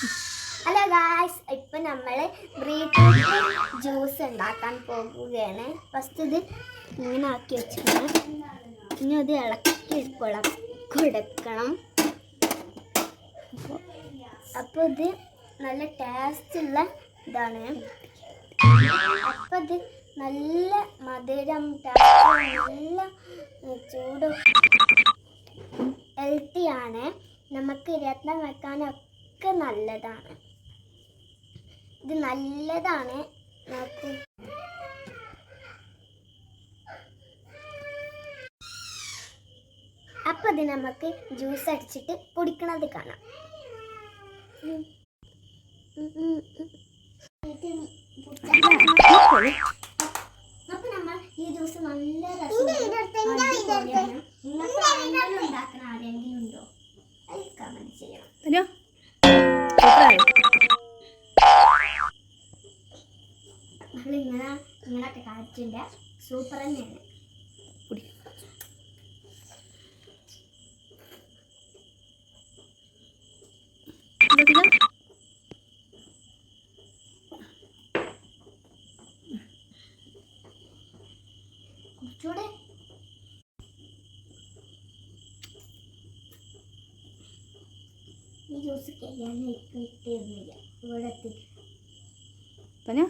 Hello guys ഇപ്പം നമ്മൾ beetroot juice ഉണ്ടാക്കാൻ പോകുകയാണ് ഫസ്റ്റ് ഇത് ഇങ്ങനെ ആക്കി വെച്ചിട്ടുണ്ട്. ഇനി അത് ഇളക്കി കുള കൊടുക്കണം. അപ്പോൾ ഇത് നല്ല ടേസ്റ്റ് ഉള്ള ഇതാണ്. അപ്പോൾ ഇത് നല്ല മധുരം നല്ല ചൂട് ഹെൽത്തിയാണ് നമുക്ക് രത്നം വെക്കാനൊക്കെ നല്ലതാണ്. ഇത് നല്ലതാണ്. നോക്കൂ. അപ്പൊ ഇത് നമുക്ക് ജ്യൂസ് അടിച്ചിട്ട് കുടിക്കണത് കാണാം. ഇത് ഇങ്ങനെ ഇങ്ങനൊക്കെ കാച്ചില്ല സൂപ്പർ തന്നെയാണ്. കുറച്ചുകൂടെ ഈ ജ്യൂസ് കഴിയാൻ കിട്ടിയിരുന്നില്ല ഇവിടെ എത്തി തനു